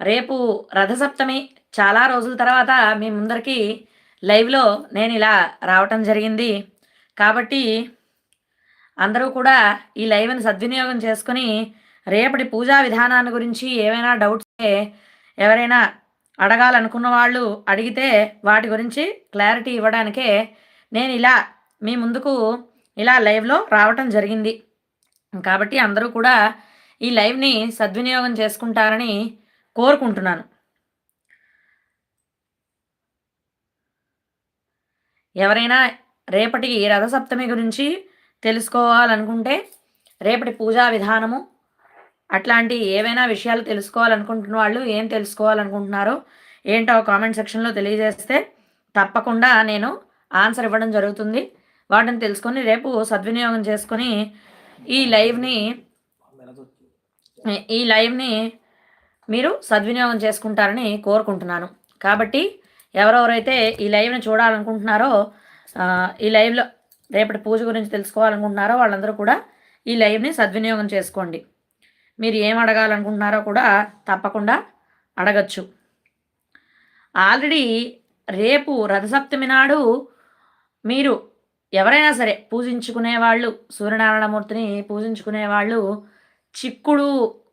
రేపు రథసప్తమి చాలా రోజుల తర్వాత మీ ముందరికి లైవ్లో నేను ఇలా రావటం జరిగింది. కాబట్టి అందరూ కూడా ఈ లైవ్ని సద్వినియోగం చేసుకుని రేపటి పూజా విధానాన్ని గురించి ఏమైనా డౌట్స్ ఎవరైనా అడగాలనుకున్న వాళ్ళు అడిగితే వాటి గురించి క్లారిటీ ఇవ్వడానికే నేను ఇలా మీ ముందుకు ఇలా లైవ్లో రావటం జరిగింది. కాబట్టి అందరూ కూడా ఈ లైవ్ని సద్వినియోగం చేసుకుంటారని కోరుకుంటున్నాను. ఎవరైనా రేపటి రథసప్తమి గురించి తెలుసుకోవాలనుకుంటే రేపటి పూజా విధానము అట్లాంటి ఏవైనా విషయాలు తెలుసుకోవాలనుకుంటున్న వాళ్ళు ఏం తెలుసుకోవాలనుకుంటున్నారో ఏంటో కామెంట్ సెక్షన్లో తెలియజేస్తే తప్పకుండా నేను ఆన్సర్ ఇవ్వడం జరుగుతుంది. వాటిని తెలుసుకొని రేపు సద్వినియోగం చేసుకొని ఈ లైవ్ని ఈ లైవ్ని మీరు సద్వినియోగం చేసుకుంటారని కోరుకుంటున్నాను. కాబట్టి ఎవరెవరైతే ఈ లైవ్ని చూడాలనుకుంటున్నారో ఈ లైవ్లో రేపటి పూజ గురించి తెలుసుకోవాలనుకుంటున్నారో వాళ్ళందరూ కూడా ఈ లైవ్ని సద్వినియోగం చేసుకోండి. మీరు ఏం అడగాలనుకుంటున్నారో కూడా తప్పకుండా అడగచ్చు. ఆల్రెడీ రేపు రథసప్తమి నాడు మీరు ఎవరైనా సరే పూజించుకునే వాళ్ళు సూర్యనారాయణమూర్తిని పూజించుకునే వాళ్ళు చిక్కుడు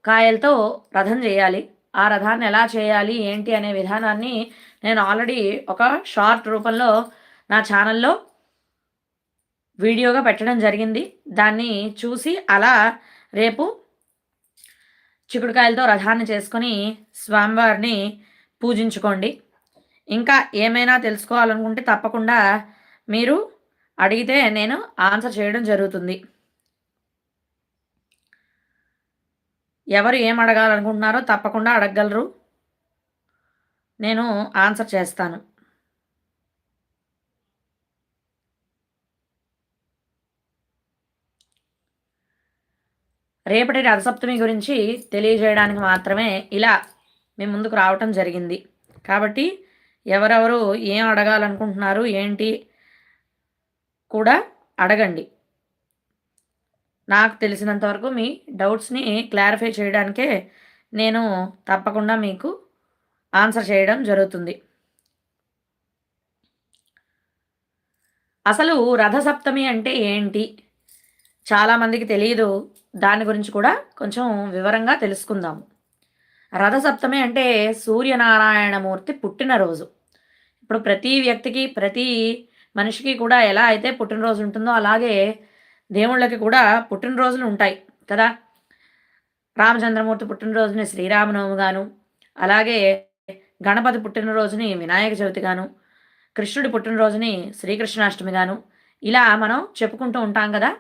కాయలతో రథం చేయాలి. ఆ రథాన్ని ఎలా చేయాలి? ఏంటి? అనే విధానాన్ని నేను ఆల్రెడీ ఒక షార్ట్ రూపంలో నా ఛానల్లో వీడియోగా పెట్టడం జరిగింది. దాన్ని చూసి అలా రేపు చిక్కుడుకాయలతో రథాన్ని చేసుకొని స్వామివారిని పూజించుకోండి. ఇంకా ఏమైనా తెలుసుకోవాలనుకుంటే తప్పకుండా మీరు అడిగితే నేను ఆన్సర్ చేయడం జరుగుతుంది. ఎవరు ఏం అడగాలనుకుంటున్నారో తప్పకుండా అడగగలరు. నేను ఆన్సర్ చేస్తాను. రేపటి రథసప్తమి గురించి తెలియజేయడానికి మాత్రమే ఇలా మేము ముందుకు రావటం జరిగింది. కాబట్టి ఎవరెవరు ఏం అడగాలనుకుంటున్నారు ఏంటి కూడా అడగండి. నాకు తెలిసినంత వరకు మీ డౌట్స్ని క్లారిఫై చేయడానికే నేను తప్పకుండా మీకు ఆన్సర్ చేయడం జరుగుతుంది. అసలు రథసప్తమి అంటే ఏంటి? చాలామందికి తెలియదు దాని గురించి కూడా కొంచెం వివరంగా తెలుసుకుందాము. రథసప్తమి అంటే సూర్యనారాయణమూర్తి పుట్టినరోజు. ఇప్పుడు ప్రతి వ్యక్తికి ప్రతి మనిషికి కూడా ఎలా అయితే పుట్టినరోజు ఉంటుందో అలాగే దేవుళ్ళకి కూడా పుట్టినరోజులు ఉంటాయి కదా. రామచంద్రమూర్తి పుట్టినరోజుని శ్రీరామనవమిగాను అలాగే గణపతి పుట్టినరోజుని వినాయక చవితిగాను కృష్ణుడి పుట్టినరోజుని శ్రీకృష్ణాష్టమిగాను ఇలా మనం చెప్పుకుంటూ ఉంటాం కదా.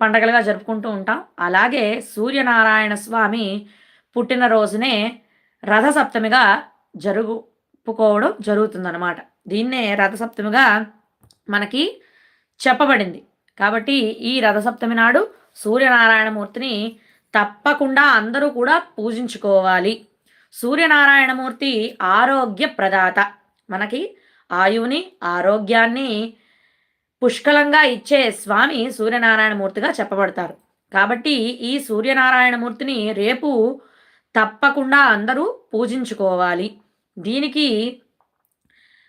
పండగలుగా జరుపుకుంటూ ఉంటాం. అలాగే సూర్యనారాయణ స్వామి పుట్టినరోజునే రథసప్తమిగా జరుపుకోవడం జరుగుతుందన్నమాట. దీన్నే రథసప్తమిగా మనకి చెప్పబడింది. కాబట్టి ఈ రథసప్తమి నాడు సూర్యనారాయణమూర్తిని తప్పకుండా అందరూ కూడా పూజించుకోవాలి. సూర్యనారాయణమూర్తి ఆరోగ్య ప్రదాత మనకి ఆయువుని ఆరోగ్యాన్ని పుష్కలంగా ఇచ్చే స్వామి సూర్యనారాయణమూర్తిగా చెప్పబడతారు. కాబట్టి ఈ సూర్యనారాయణమూర్తిని రేపు తప్పకుండా అందరూ పూజించుకోవాలి. దీనికి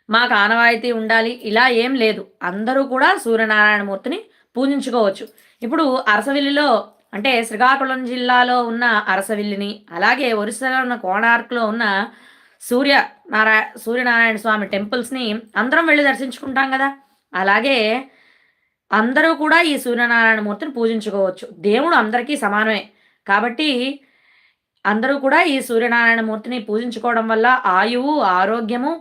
మాకు ఆనవాయితీ ఉండాలి. ఇలా ఏం లేదు. అందరూ కూడా సూర్యనారాయణమూర్తిని పూజించుకోవచ్చు. ఇప్పుడు అరసవిల్లిలో అంటే శ్రీకాకుళం జిల్లాలో ఉన్న అరసవిల్లిని అలాగే ఒరిస్సాలో ఉన్న కోణార్క్లో ఉన్న సూర్య నారాయణ సూర్యనారాయణ స్వామి టెంపుల్స్ని అందరం వెళ్ళి దర్శించుకుంటాం కదా. అలాగే అందరూ కూడా ఈ సూర్యనారాయణ మూర్తిని పూజించుకోవచ్చు. దేవుడు అందరికీ సమానమే. కాబట్టి అందరూ కూడా ఈ సూర్యనారాయణ మూర్తిని పూజించుకోవడం వల్ల ఆయువు ఆరోగ్యము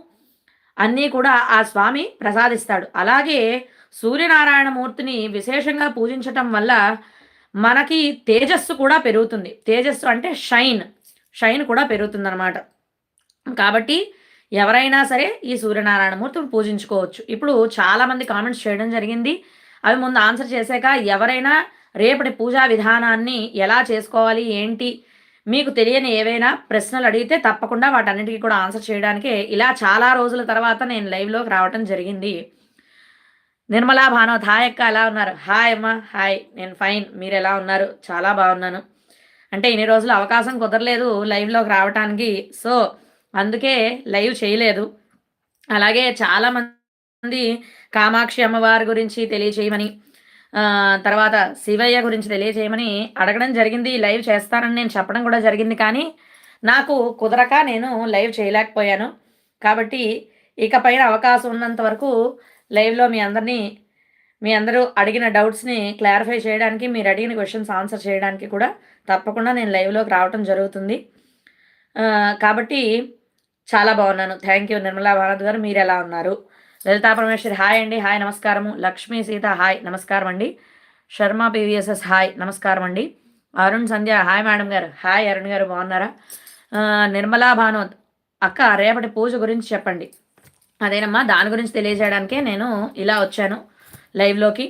అన్నీ కూడా ఆ స్వామి ప్రసాదిస్తాడు. అలాగే సూర్యనారాయణమూర్తిని విశేషంగా పూజించటం వల్ల మనకి తేజస్సు కూడా పెరుగుతుంది. తేజస్సు అంటే షైన్ షైన్ కూడా పెరుగుతుంది అనమాట కాబట్టి ఎవరైనా సరే ఈ సూర్యనారాయణమూర్తిని పూజించుకోవచ్చు. ఇప్పుడు చాలామంది కామెంట్స్ చేయడం జరిగింది. అవి ముందు ఆన్సర్ చేశాక ఎవరైనా రేపటి పూజా విధానాన్ని ఎలా చేసుకోవాలి ఏంటి మీకు తెలియని ఏవైనా ప్రశ్నలు అడిగితే తప్పకుండా వాటన్నిటికీ కూడా ఆన్సర్ చేయడానికి ఇలా చాలా రోజుల తర్వాత నేను లైవ్లోకి రావటం జరిగింది. నిర్మలా భానవ్ హాయ్ అక్క ఎలా ఉన్నారు? హాయ్ అమ్మ హాయ్. నేను ఫైన్. మీరు ఎలా ఉన్నారు? చాలా బాగున్నాను. అంటే ఇన్ని రోజులు అవకాశం కుదరలేదు లైవ్లోకి రావటానికి. సో అందుకే లైవ్ చేయలేదు. అలాగే చాలామంది కామాక్షి అమ్మవారి గురించి తెలియచేయమని తర్వాత శివయ్య గురించి తెలియజేయమని అడగడం జరిగింది లైవ్ చేస్తానని నేను చెప్పడం కూడా జరిగింది. కానీ నాకు కుదరక నేను లైవ్ చేయలేకపోయాను. కాబట్టి ఇకపైన అవకాశం ఉన్నంత వరకు లైవ్లో మీ అందరినీ మీ అందరూ అడిగిన డౌట్స్ని క్లారిఫై చేయడానికి మీరు అడిగిన క్వశ్చన్స్ ఆన్సర్ చేయడానికి కూడా తప్పకుండా నేను లైవ్లోకి రావటం జరుగుతుంది. కాబట్టి చాలా బాగున్నాను. Thank you. నిర్మలా భారత్ గారు మీరు ఎలా ఉన్నారు? లలితా పరమేశ్వరి హాయ్ అండి. హాయ్ నమస్కారము. లక్ష్మీ సీత హాయ్. నమస్కారం అండి. Sharma PVSS hi. నమస్కారం అండి. అరుణ్ సంధ్య హాయ్ మేడం గారు. హాయ్ అరుణ్ గారు బాగున్నారా? నిర్మలా భానువత్ అక్క రేపటి పూజ గురించి చెప్పండి. అదేనమ్మా దాని గురించి తెలియజేయడానికే నేను ఇలా వచ్చాను లైవ్లోకి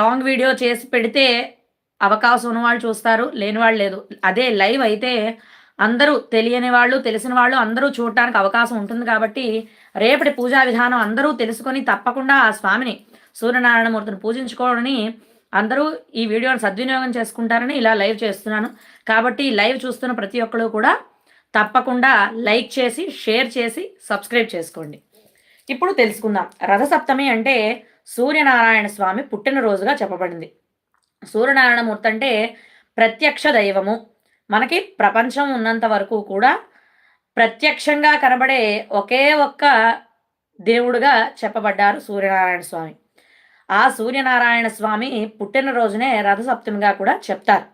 లాంగ్ వీడియో చేసి పెడితే అవకాశం ఉన్నవాళ్ళు చూస్తారు లేని వాళ్ళు లేదు. అదే లైవ్ అయితే అందరూ తెలియని వాళ్ళు తెలిసిన వాళ్ళు అందరూ చూడటానికి అవకాశం ఉంటుంది కాబట్టి రేపటి పూజా విధానం అందరూ తెలుసుకొని తప్పకుండా ఆ స్వామిని సూర్యనారాయణమూర్తిని పూజించుకోవడని అందరూ ఈ వీడియోను సద్వినియోగం చేసుకుంటారని ఇలా లైవ్ చేస్తున్నాను. కాబట్టి లైవ్ చూస్తున్న ప్రతి ఒక్కరు కూడా తప్పకుండా లైక్ చేసి షేర్ చేసి సబ్స్క్రైబ్ చేసుకోండి. ఇప్పుడు తెలుసుకుందాం. రథసప్తమి అంటే సూర్యనారాయణ స్వామి పుట్టినరోజుగా చెప్పబడింది. సూర్యనారాయణమూర్తి అంటే ప్రత్యక్ష దైవము. మనకి ప్రపంచం ఉన్నంత వరకు కూడా ప్రత్యక్షంగా కనబడే ఒకే ఒక్క దేవుడుగా చెప్పబడ్డారు సూర్యనారాయణ స్వామి. ఆ సూర్యనారాయణ స్వామి పుట్టినరోజునే రథసప్తమిగా కూడా చెప్తారు.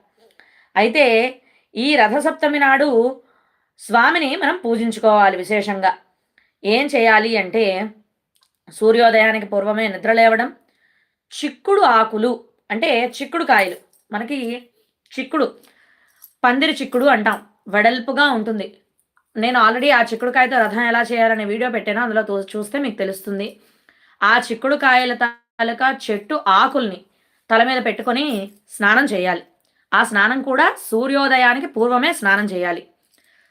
అయితే ఈ రథసప్తమి నాడు స్వామిని మనం పూజించుకోవాలి విశేషంగా. ఏం చేయాలి అంటే సూర్యోదయానికి పూర్వమే నిద్రలేవడం చిక్కుడు ఆకులు అంటే చిక్కుడు కాయలు. మనకి చిక్కుడు పందిరి చిక్కుడు అంటాం. వెడల్పుగా ఉంటుంది. నేను ఆల్రెడీ ఆ చిక్కుడుకాయతో రథం ఎలా చేయాలనే వీడియో పెట్టాను. అందులో చూస్తే మీకు తెలుస్తుంది. ఆ చిక్కుడుకాయల తాలూకా చెట్టు ఆకుల్ని తల మీద పెట్టుకొని స్నానం చేయాలి. ఆ స్నానం కూడా సూర్యోదయానికి పూర్వమే స్నానం చేయాలి.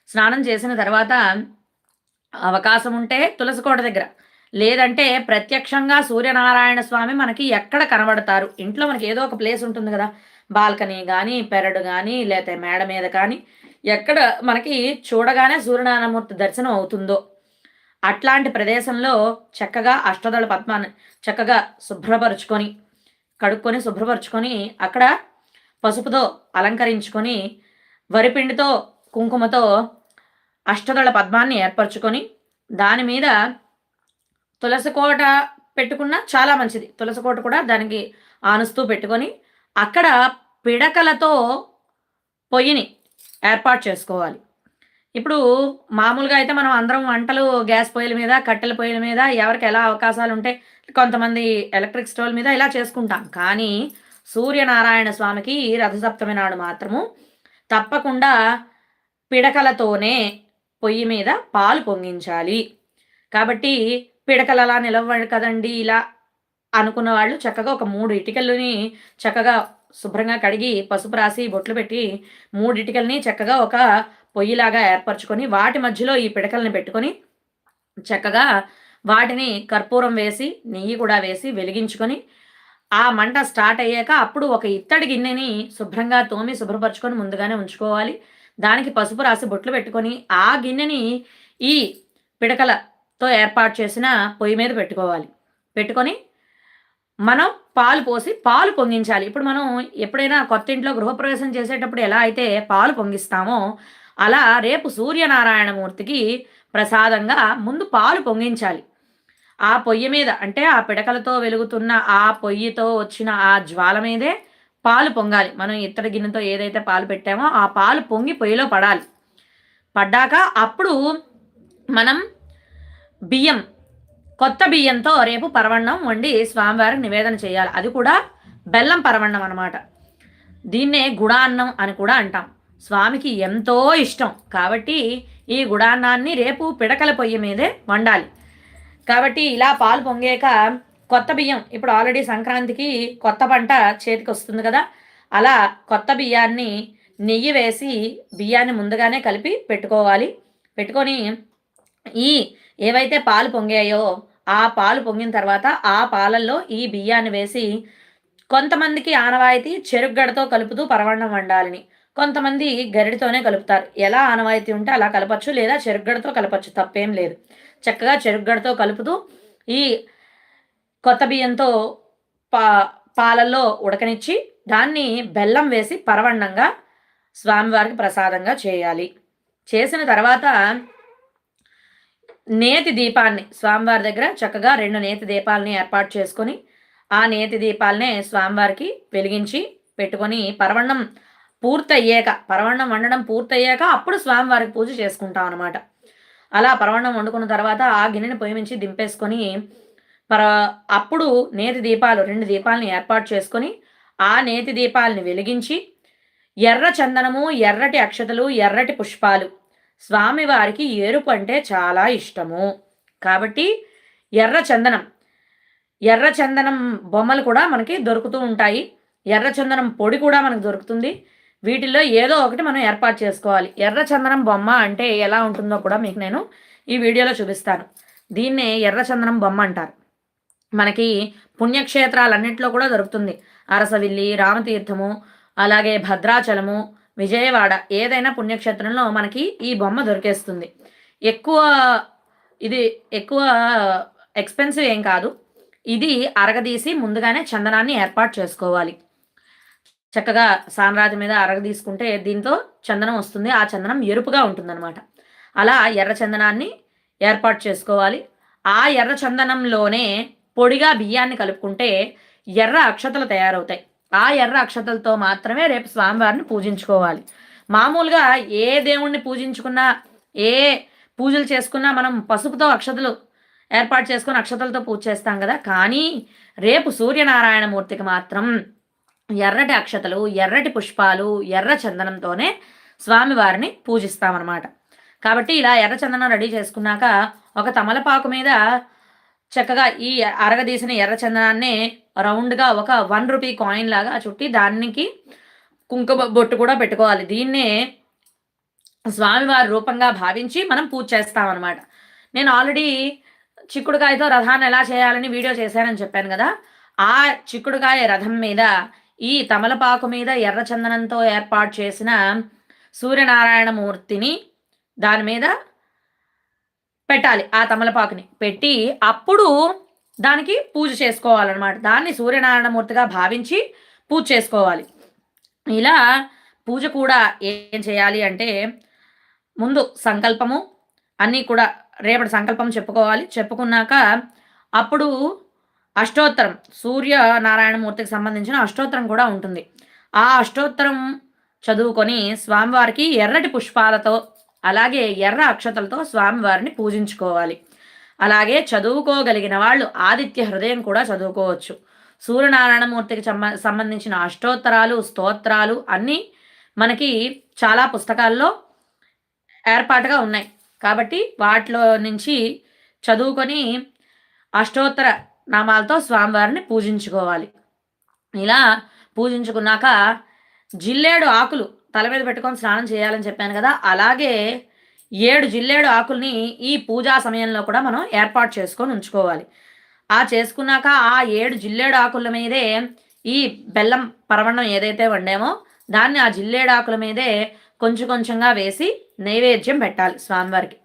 స్నానం చేసిన తర్వాత అవకాశం ఉంటే తులసికోట దగ్గర లేదంటే ప్రత్యక్షంగా సూర్యనారాయణ స్వామి మనకి ఎక్కడ కనబడతారు? ఇంట్లో మనకి ఏదో ఒక ప్లేస్ ఉంటుంది కదా. బాల్కనీ కానీ పెరడు కానీ లేకపోతే మేడ మీద కానీ ఎక్కడ మనకి చూడగానే సూర్యనారాయణమూర్తి దర్శనం అవుతుందో. అట్లాంటి ప్రదేశంలో చక్కగా అష్టదళ పద్మాన్ని చక్కగా శుభ్రపరుచుకొని కడుక్కొని శుభ్రపరుచుకొని అక్కడ పసుపుతో అలంకరించుకొని వరిపిండితో కుంకుమతో అష్టదళ పద్మాన్ని ఏర్పరచుకొని దాని మీద తులసి కోట పెట్టుకున్న చాలా మంచిది. తులసి కోట కూడా దానికి ఆనుస్తూ పెట్టుకొని అక్కడ పిడకలతో పొయ్యిని ఏర్పాటు చేసుకోవాలి. ఇప్పుడు మామూలుగా అయితే మనం అందరం వంటలు గ్యాస్ పొయ్యిల మీద కట్టెల పొయ్యిల మీద ఎవరికి ఎలా అవకాశాలు ఉంటే కొంతమంది ఎలక్ట్రిక్ స్టవ్ మీద ఇలా చేసుకుంటాం. కానీ సూర్యనారాయణ స్వామికి రథసప్తమి నాడు మాత్రము తప్పకుండా పిడకలతోనే పొయ్యి మీద పాలు పొంగించాలి. కాబట్టి పిడకలు అలా నిలవడు కదండి ఇలా అనుకున్న వాళ్ళు చక్కగా ఒక మూడు ఇటుకలని చక్కగా శుభ్రంగా కడిగి పసుపు రాసి బొట్లు పెట్టి మూడు ఇటుకల్ని చక్కగా ఒక పొయ్యిలాగా ఏర్పరచుకొని వాటి మధ్యలో ఈ పిడకల్ని పెట్టుకొని చక్కగా వాటిని కర్పూరం వేసి నెయ్యి కూడా వేసి వెలిగించుకొని ఆ మంట స్టార్ట్ అయ్యాక అప్పుడు ఒక ఇత్తడి గిన్నెని శుభ్రంగా తోమి శుభ్రపరచుకొని ముందుగానే ఉంచుకోవాలి. దానికి పసుపు రాసి బొట్లు పెట్టుకొని ఆ గిన్నెని ఈ పిడకల తో ఏర్పాటు చేసిన పొయ్యి మీద పెట్టుకోవాలి. పెట్టుకొని మనం పాలు పోసి పాలు పొంగించాలి. ఇప్పుడు మనం ఎప్పుడైనా కొత్త ఇంట్లో గృహప్రవేశం చేసేటప్పుడు ఎలా అయితే పాలు పొంగిస్తామో అలా రేపు సూర్యనారాయణమూర్తికి ప్రసాదంగా ముందు పాలు పొంగించాలి. ఆ పొయ్యి మీద అంటే ఆ పిడకలతో వెలుగుతున్న ఆ పొయ్యితో వచ్చిన ఆ జ్వాల మీదే పాలు పొంగాలి. మనం ఇత్తడి గిన్నెతో ఏదైతే పాలు పెట్టామో ఆ పాలు పొంగి పొయ్యిలో పడాలి. పడ్డాక అప్పుడు మనం బియ్యం. కొత్త బియ్యంతో రేపు పరవన్నం వండి స్వామివారికి నివేదన చేయాలి. అది కూడా బెల్లం పరవన్నం అనమాట దీన్నే గుడాన్నం అని కూడా అంటాం. స్వామికి ఎంతో ఇష్టం. కాబట్టి ఈ గుడాన్నాన్ని రేపు పిడకల పొయ్యి మీదే వండాలి. కాబట్టి ఇలా పాలు పొంగాక కొత్త బియ్యం. ఇప్పుడు ఆల్రెడీ సంక్రాంతికి కొత్త పంట చేతికి వస్తుంది కదా. అలా కొత్త బియ్యాన్ని నెయ్యి వేసి బియ్యాన్ని ముందుగానే కలిపి పెట్టుకోవాలి. పెట్టుకొని ఈ ఏవైతే పాలు పొంగాయో ఆ పాలు పొంగిన తర్వాత ఆ పాలల్లో ఈ బియ్యాన్ని వేసి కొంతమందికి ఆనవాయితీ చెరుగ్గడతో కలుపుతూ పరవణం వండాలని. కొంతమంది గరిడితోనే కలుపుతారు. ఎలా ఆనవాయితీ ఉంటే అలా కలపచ్చు లేదా చెరుగ్గడతో కలపచ్చు తప్పేం లేదు. చక్కగా చెరుగ్గడతో కలుపుతూ ఈ కొత్త బియ్యంతో పా పాలల్లో ఉడకనిచ్చి దాన్ని బెల్లం వేసి పరవణంగా స్వామివారికి ప్రసాదంగా చేయాలి. చేసిన తర్వాత నేతి దీపాన్ని స్వామివారి దగ్గర చక్కగా రెండు నేతి దీపాలని ఏర్పాటు చేసుకొని ఆ నేతి దీపాలనే స్వామివారికి వెలిగించి పెట్టుకొని పరవణం పూర్తయ్యాక పరవణం వండడం పూర్తయ్యాక అప్పుడు స్వామివారికి పూజ చేసుకుంటాం అనమాట అలా పరవణం వండుకున్న తర్వాత ఆ గిన్నెని పొయ్యి మించి దింపేసుకొని పర అప్పుడు నేతి దీపాలు రెండు దీపాలని ఏర్పాటు చేసుకొని ఆ నేతి దీపాలని వెలిగించి ఎర్ర చందనము ఎర్రటి అక్షతలు ఎర్రటి పుష్పాలు స్వామివారికి ఎరుపు అంటే చాలా ఇష్టము. కాబట్టి ఎర్ర చందనం ఎర్ర చందనం బొమ్మలు కూడా మనకి దొరుకుతూ ఉంటాయి. ఎర్ర చందనం పొడి కూడా మనకు దొరుకుతుంది. వీటిల్లో ఏదో ఒకటి మనం ఏర్పాటు చేసుకోవాలి. ఎర్ర చందనం బొమ్మ అంటే ఎలా ఉంటుందో కూడా మీకు నేను ఈ వీడియోలో చూపిస్తాను. దీన్నే ఎర్ర చందనం బొమ్మ అంటారు. మనకి పుణ్యక్షేత్రాలన్నింటిలో కూడా దొరుకుతుంది. అరసవిల్లి రామతీర్థము అలాగే భద్రాచలము విజయవాడ ఏదైనా పుణ్యక్షేత్రంలో మనకి ఈ బొమ్మ దొరికేస్తుంది. ఎక్కువ ఇది ఎక్కువ ఎక్స్పెన్సివ్ ఏం కాదు. ఇది అరగదీసి ముందుగానే చందనాన్ని ఏర్పాటు చేసుకోవాలి. చక్కగా సానరాజు మీద అరగ తీసుకుంటే దీంతో చందనం వస్తుంది. ఆ చందనం ఎరుపుగా ఉంటుందన్నమాట. అలా ఎర్ర చందనాన్ని ఏర్పాటు చేసుకోవాలి. ఆ ఎర్ర చందనంలోనే పొడిగా బియ్యాన్ని కలుపుకుంటే ఎర్ర అక్షతలు తయారవుతాయి. ఆ ఎర్ర అక్షతలతో మాత్రమే రేపు స్వామివారిని పూజించుకోవాలి. మామూలుగా ఏ దేవుణ్ణి పూజించుకున్నా ఏ పూజలు చేసుకున్నా మనం పసుపుతో అక్షతలు ఏర్పాటు చేసుకుని అక్షతలతో పూజ చేస్తాం కదా. కానీ రేపు సూర్యనారాయణమూర్తికి మాత్రం ఎర్రటి అక్షతలు ఎర్రటి పుష్పాలు ఎర్ర చందనంతోనే స్వామివారిని పూజిస్తామన్నమాట. కాబట్టి ఇలా ఎర్ర చందనం రెడీ చేసుకున్నాక ఒక తమలపాకు మీద చక్కగా ఈ అరగదీసిన ఎర్ర చందనాన్ని రౌండ్గా ఒక వన్ రూపీ కాయిన్ లాగా చుట్టి దానికి కుంకుమ బొట్టు కూడా పెట్టుకోవాలి. దీన్నే స్వామివారి రూపంగా భావించి మనం పూజ చేస్తామన్నమాట. నేను ఆల్రెడీ చిక్కుడుకాయతో రథాన్ని ఎలా చేయాలని వీడియో చేశానని చెప్పాను కదా. ఆ చిక్కుడుకాయ రథం మీద ఈ తమలపాకు మీద ఎర్రచందనంతో ఏర్పాటు చేసిన సూర్యనారాయణ మూర్తిని దాని మీద పెట్టాలి ఆ తమలపాకుని. పెట్టి అప్పుడు దానికి పూజ చేసుకోవాలన్నమాట. దాన్ని సూర్యనారాయణమూర్తిగా భావించి పూజ చేసుకోవాలి. ఇలా పూజ కూడా ఏం చేయాలి అంటే ముందు సంకల్పము అన్నీ కూడా రేపటి సంకల్పం చెప్పుకోవాలి. చెప్పుకున్నాక అప్పుడు అష్టోత్తరం సూర్య నారాయణమూర్తికి సంబంధించిన అష్టోత్తరం కూడా ఉంటుంది. ఆ అష్టోత్తరం చదువుకొని స్వామివారికి ఎర్రటి పుష్పాలతో అలాగే ఎర్ర అక్షతలతో స్వామివారిని పూజించుకోవాలి. అలాగే చదువుకోగలిగిన వాళ్ళు ఆదిత్య హృదయం కూడా చదువుకోవచ్చు. సూర్యనారాయణమూర్తికి సంబంధించిన అష్టోత్తరాలు స్తోత్రాలు అన్నీ మనకి చాలా పుస్తకాల్లో ఏర్పాటుగా ఉన్నాయి. కాబట్టి వాటిలో నుంచి చదువుకొని అష్టోత్తర నామాలతో స్వామివారిని పూజించుకోవాలి. ఇలా పూజించుకున్నాక జిల్లేడు ఆకులు తల మీద పెట్టుకొని స్నానం చేయాలని చెప్పాను కదా అలాగే ఏడు జిల్లేడు ఆకుల్ని ఈ పూజా సమయంలో కూడా మనం ఏర్పాటు చేసుకొని ఉంచుకోవాలి. ఆ చేసుకున్నాక ఆ ఏడు జిల్లేడు ఆకుల మీదే ఈ బెల్లం పరవణం ఏదైతే వండామో దాన్ని ఆ జిల్లేడు ఆకుల మీదే కొంచెం కొంచెంగా వేసి నైవేద్యం పెట్టాలి స్వామివారికి.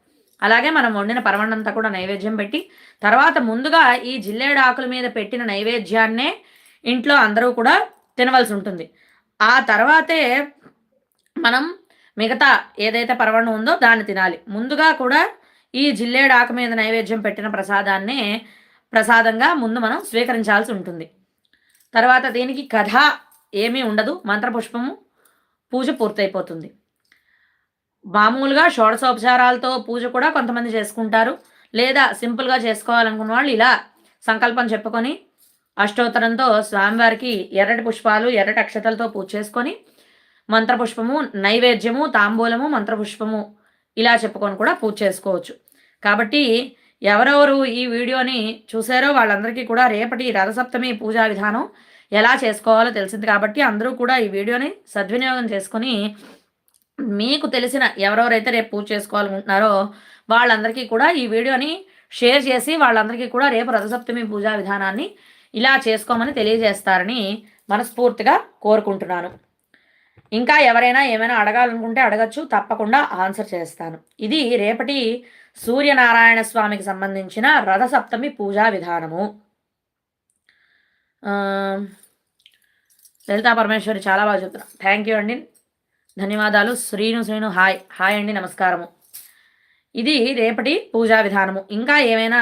అలాగే మనం వండిన పరవణంతా కూడా నైవేద్యం పెట్టి తర్వాత ముందుగా ఈ జిల్లేడు ఆకుల మీద పెట్టిన నైవేద్యాన్నే ఇంట్లో అందరూ కూడా తినవలసి ఉంటుంది. ఆ తర్వాతే మనం మిగతా ఏదైతే పరవణం ఉందో దాన్ని తినాలి. ముందుగా కూడా ఈ జిల్లేడు ఆకు మీద నైవేద్యం పెట్టిన ప్రసాదాన్ని ప్రసాదంగా ముందు మనం స్వీకరించాల్సి ఉంటుంది. తర్వాత దీనికి కథ ఏమీ ఉండదు. మంత్రపుష్పము పూజ పూర్తయిపోతుంది. మామూలుగా షోడశోపచారాలతో పూజ కూడా కొంతమంది చేసుకుంటారు. లేదా సింపుల్గా చేసుకోవాలనుకున్న వాళ్ళు ఇలా సంకల్పం చెప్పుకొని అష్టోత్తరంతో స్వామివారికి ఎర్రటి పుష్పాలు ఎర్రటి అక్షతలతో పూజ చేసుకొని మంత్రపుష్పము నైవేద్యము తాంబూలము మంత్రపుష్పము ఇలా చెప్పుకొని కూడా పూజ చేసుకోవచ్చు. కాబట్టి ఎవరెవరు ఈ వీడియోని చూసారో వాళ్ళందరికీ కూడా రేపటి రథసప్తమి పూజా విధానం ఎలా చేసుకోవాలో తెలిసింది కాబట్టి అందరూ కూడా ఈ వీడియోని సద్వినియోగం చేసుకొని మీకు తెలిసిన ఎవరెవరైతే రేపు పూజ చేసుకోవాలనుకుంటున్నారో వాళ్ళందరికీ కూడా ఈ వీడియోని షేర్ చేసి వాళ్ళందరికీ కూడా రేపు రథసప్తమి పూజా విధానాన్ని ఇలా చేసుకోమని తెలియజేస్తారని మనస్ఫూర్తిగా కోరుకుంటున్నాను. ఇంకా ఎవరైనా ఏమైనా అడగాలనుకుంటే అడగచ్చు తప్పకుండా ఆన్సర్ చేస్తాను. ఇది రేపటి సూర్యనారాయణ స్వామికి సంబంధించిన రథసప్తమి పూజా విధానము. లలితా పరమేశ్వరి చాలా బాగా చెప్తున్నా థ్యాంక్ యూ అండి. ధన్యవాదాలు. శ్రీను శ్రీను హాయ్. హాయ్ అండి నమస్కారము. ఇది రేపటి పూజా విధానము. ఇంకా ఏమైనా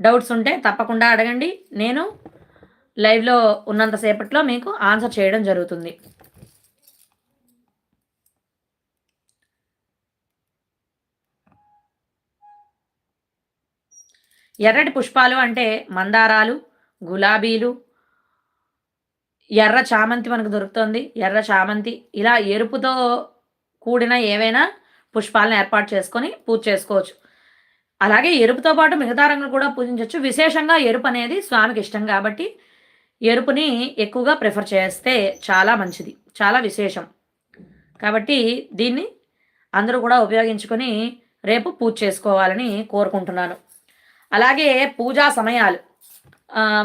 డౌట్స్ ఉంటే తప్పకుండా అడగండి. నేను లైవ్లో ఉన్నంతసేపట్లో మీకు ఆన్సర్ చేయడం జరుగుతుంది. ఎర్రటి పుష్పాలు అంటే మందారాలు గులాబీలు ఎర్ర చామంతి మనకు దొరుకుతుంది. ఎర్ర చామంతి ఇలా ఎరుపుతో కూడిన ఏవైనా పుష్పాలను ఏర్పాటు చేసుకొని పూజ చేసుకోవచ్చు. అలాగే ఎరుపుతో పాటు మిగతా రంగులు కూడా పూజించవచ్చు. విశేషంగా ఎరుపు అనేది స్వామికి ఇష్టం కాబట్టి ఎరుపుని ఎక్కువగా ప్రిఫర్ చేస్తే చాలా మంచిది చాలా విశేషం. కాబట్టి దీన్ని అందరూ కూడా ఉపయోగించుకొని రేపు పూజ చేసుకోవాలని కోరుకుంటున్నాను. అలాగే పూజా సమయాలు.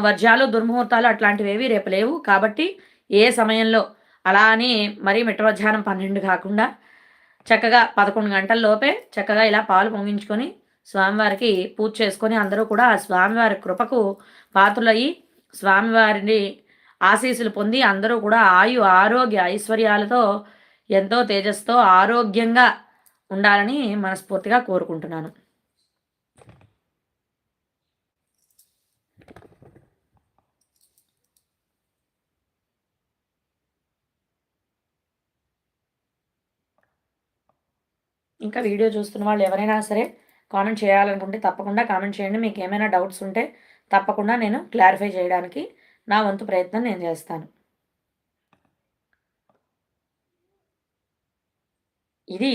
వర్జాలు దుర్ముహూర్తాలు అట్లాంటివి ఏవి రేపు లేవు. కాబట్టి ఏ సమయంలో అలా అని మరీ మిట్ట మధ్యాహ్నం పన్నెండు కాకుండా చక్కగా పదకొండు గంటల లోపే చక్కగా ఇలా పాలు పొంగించుకొని స్వామివారికి పూజ చేసుకొని అందరూ కూడా స్వామివారి కృపకు పాత్రులయ్యి స్వామివారిని ఆశీస్సులు పొంది అందరూ కూడా ఆయు ఆరోగ్య ఐశ్వర్యాలతో ఎంతో తేజస్తో ఆరోగ్యంగా ఉండాలని మనస్ఫూర్తిగా కోరుకుంటున్నాను. ఇంకా వీడియో చూస్తున్న వాళ్ళు ఎవరైనా సరే కామెంట్ చేయాలనుకుంటే తప్పకుండా కామెంట్ చేయండి. మీకు ఏమైనా డౌట్స్ ఉంటే తప్పకుండా నేను క్లారిఫై చేయడానికి నా వంతు ప్రయత్నం నేను చేస్తాను. ఇది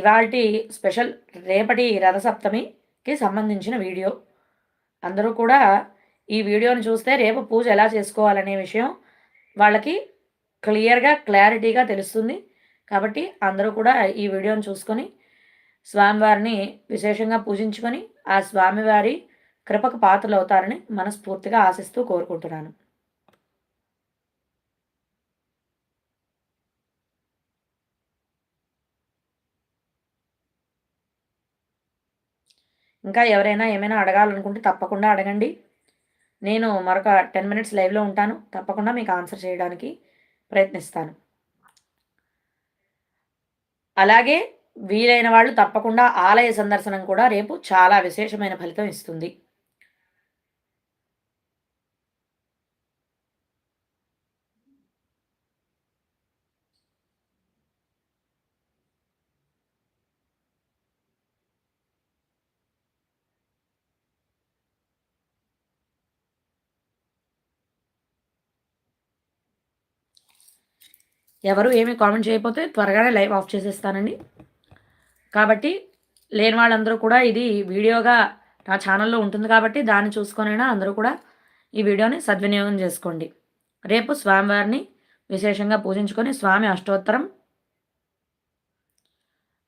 ఇవాల్టి స్పెషల్ రేపటి రథసప్తమికి సంబంధించిన వీడియో. అందరూ కూడా ఈ వీడియోని చూస్తే రేపు పూజ ఎలా చేసుకోవాలనే విషయం వాళ్ళకి క్లియర్గా క్లారిటీగా తెలుస్తుంది. కాబట్టి అందరూ కూడా ఈ వీడియోని చూసుకొని స్వామివారిని విశేషంగా పూజించుకొని ఆ స్వామివారి కృపకు పాత్రలు అవుతారని మనస్ఫూర్తిగా ఆశిస్తూ కోరుకుంటున్నాను. ఇంకా ఎవరైనా ఏమైనా అడగాలనుకుంటే తప్పకుండా అడగండి. నేను మరొక టెన్ మినిట్స్ లైవ్లో ఉంటాను. తప్పకుండా మీకు ఆన్సర్ చేయడానికి ప్రయత్నిస్తాను. అలాగే వీలైన వాళ్ళు తప్పకుండా ఆలయ సందర్శనం కూడా రేపు చాలా విశేషమైన ఫలితం ఇస్తుంది. ఎవరు ఏమి కామెంట్ చేయకపోతే త్వరగానే లైవ్ ఆఫ్ చేసేస్తానండి. కాబట్టి లేని వాళ్ళందరూ కూడా ఇది వీడియోగా నా ఛానల్లో ఉంటుంది కాబట్టి దాన్ని చూసుకొనైనా అందరూ కూడా ఈ వీడియోని సద్వినియోగం చేసుకోండి. రేపు స్వామివారిని విశేషంగా పూజించుకొని స్వామి అష్టోత్తరం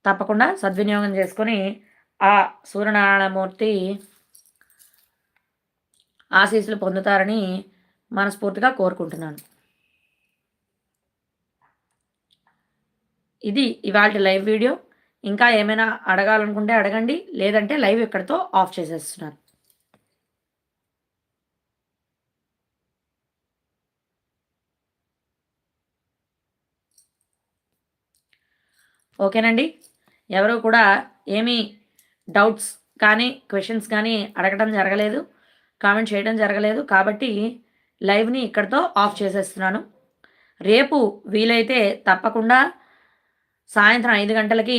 తప్పకుండా సద్వినియోగం చేసుకొని ఆ సూర్యనారాయణమూర్తి ఆశీస్సులు పొందుతారని మనస్ఫూర్తిగా కోరుకుంటున్నాను. ఇది ఇవాళ లైవ్ వీడియో. ఇంకా ఏమైనా అడగాలనుకుంటే అడగండి లేదంటే లైవ్ ఇక్కడితో ఆఫ్ చేసేస్తున్నాను ఓకేనండి. ఎవరు కూడా ఏమీ డౌట్స్ కానీ క్వశ్చన్స్ కానీ అడగడం జరగలేదు కామెంట్ చేయడం జరగలేదు కాబట్టి లైవ్ని ఇక్కడితో ఆఫ్ చేసేస్తున్నాను. రేపు వీలైతే తప్పకుండా సాయంత్రం ఐదు గంటలకి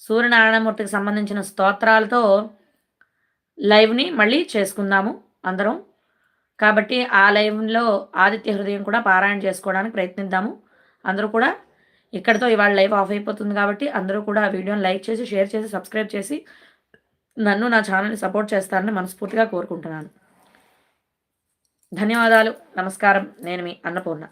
సూర్యనారాయణమూర్తికి సంబంధించిన స్తోత్రాలతో లైవ్ని మళ్ళీ చేసుకుందాము అందరం. కాబట్టి ఆ లైవ్లో ఆదిత్య హృదయం కూడా పారాయణ చేసుకోవడానికి ప్రయత్నిద్దాము. అందరూ కూడా ఇక్కడితో ఇవాళ లైవ్ ఆఫ్ అయిపోతుంది కాబట్టి అందరూ కూడా ఆ వీడియోని లైక్ చేసి షేర్ చేసి సబ్స్క్రైబ్ చేసి నన్ను నా ఛానల్ని సపోర్ట్ చేస్తారని మనస్ఫూర్తిగా కోరుకుంటున్నాను. ధన్యవాదాలు. నమస్కారం. నేను మీ అన్నపూర్ణ.